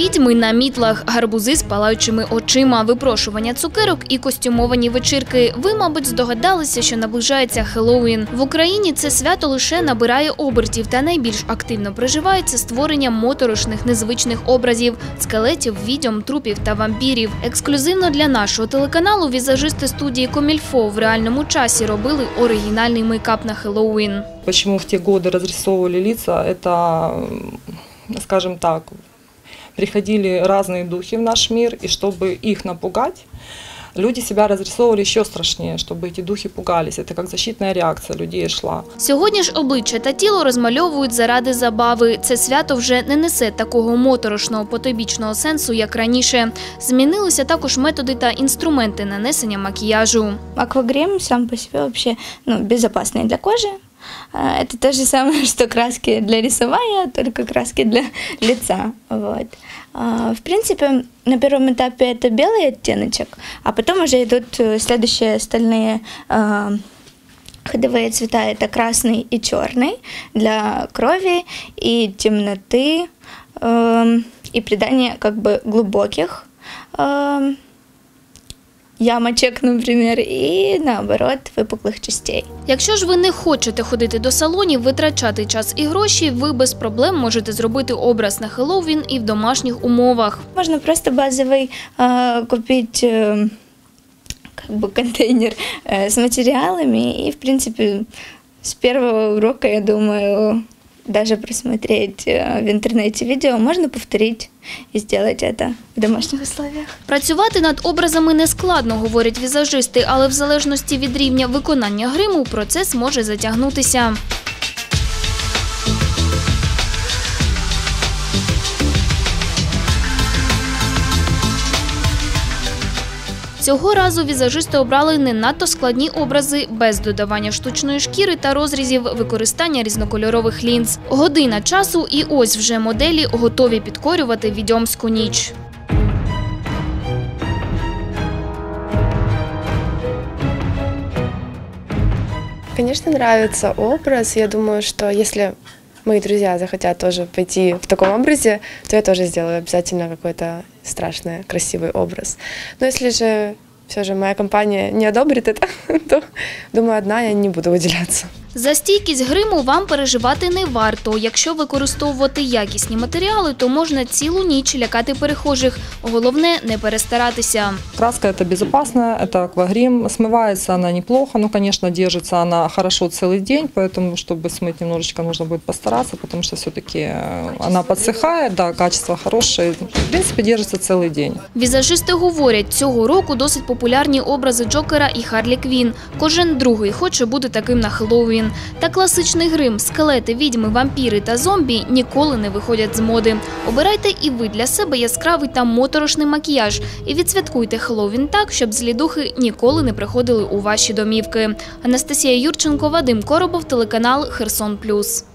Відьми на мітлах, гарбузи з палаючими очима, випрошування цукерок і костюмовані вечірки. Ви, мабуть, здогадалися, що наближається Хеллоуін. В Україні це свято лише набирає обертів та найбільш активно проживається створенням моторошних незвичних образів скелетів, відьом, трупів та вампірів. Ексклюзивно для нашого телеканалу візажисти студії Комільфо в реальному часі робили оригінальний мейкап на Хеллоуін. Почему в те годы разрисовывали лица, это, м, скажем так, приходили разные духи в наш мир, и чтобы их напугать, люди себя разрисовывали еще страшнее, чтобы эти духи пугались. Это как защитная реакция людей шла. Сьогодні ж обличчя та тіло розмальовують заради забави. Це свято вже не несе такого моторошного потобічного сенсу, як раніше. Змінилися також методи та інструменти нанесення макіяжу. Аквагрим сам по себе вообще ну, безопасный для кожи. А, Это то же самое, что краски для рисования, только краски для лица. Вот. А, В принципе, на первом этапе это белый оттеночек, а потом уже идут э, следующие остальные а, ходовые цвета. Это красный и черный для крови и темноты эм, и придания как бы глубоких эм, ямочек, например, и наоборот выпуклых частей. Якщо ж ви не хочете ходити до салонів, витрачати час і гроші, ви без проблем можете зробити образ на Хеллоуін і в домашніх умовах. Можно просто базовый э, купить э, как бы контейнер э, с материалами и, в принципе, с первого урока, я думаю, даже просмотреть э, в интернете видео, можно повторить і сделать це в домашніх условиях. Працювати над образами не складно, говорять візажисти, але в залежності від рівня виконання гриму процес може затягнутися. Цього разу візажисти обрали не надто складні образи без додавання штучної шкіри та розрізів, використання різнокольорових лінз. Година часу, і ось вже моделі готові підкорювати відьомську ніч. Конечно, нравится образ. Я думаю, что если мои друзья захотят тоже пойти в таком образе, то я тоже сделаю обязательно какой-то страшный, красивый образ. Но если же все же моя компания не одобрит это, то, думаю, одна я не буду выделяться. За стійкість гриму вам переживати не варто. Якщо використовувати якісні матеріали, то можна цілу ніч лякати перехожих. Головне не перестаратися. Краска это безопасная, это аквагрим. Смывается она неплохо, ну, конечно, держится она хорошо целый день, поэтому, чтобы смыть немножечко, нужно будет постараться, потому что все-таки она подсыхает, да, качество хорошее. В принципе, держится целый день. Візажисти говорять, цього року досить популярні образи Джокера і Харлі Квін. Кожен другий хоче бути таким на Хеллоуін. Та класичний грим, скелети, відьми, вампіри та зомбі ніколи не виходять з моди. Обирайте і ви для себе яскравий та моторошний макіяж і відсвяткуйте Хеллоуін так, щоб злі духи ніколи не приходили у ваші домівки. Анастасія Юрченко, Вадим Коробов, телеканал Херсон Плюс.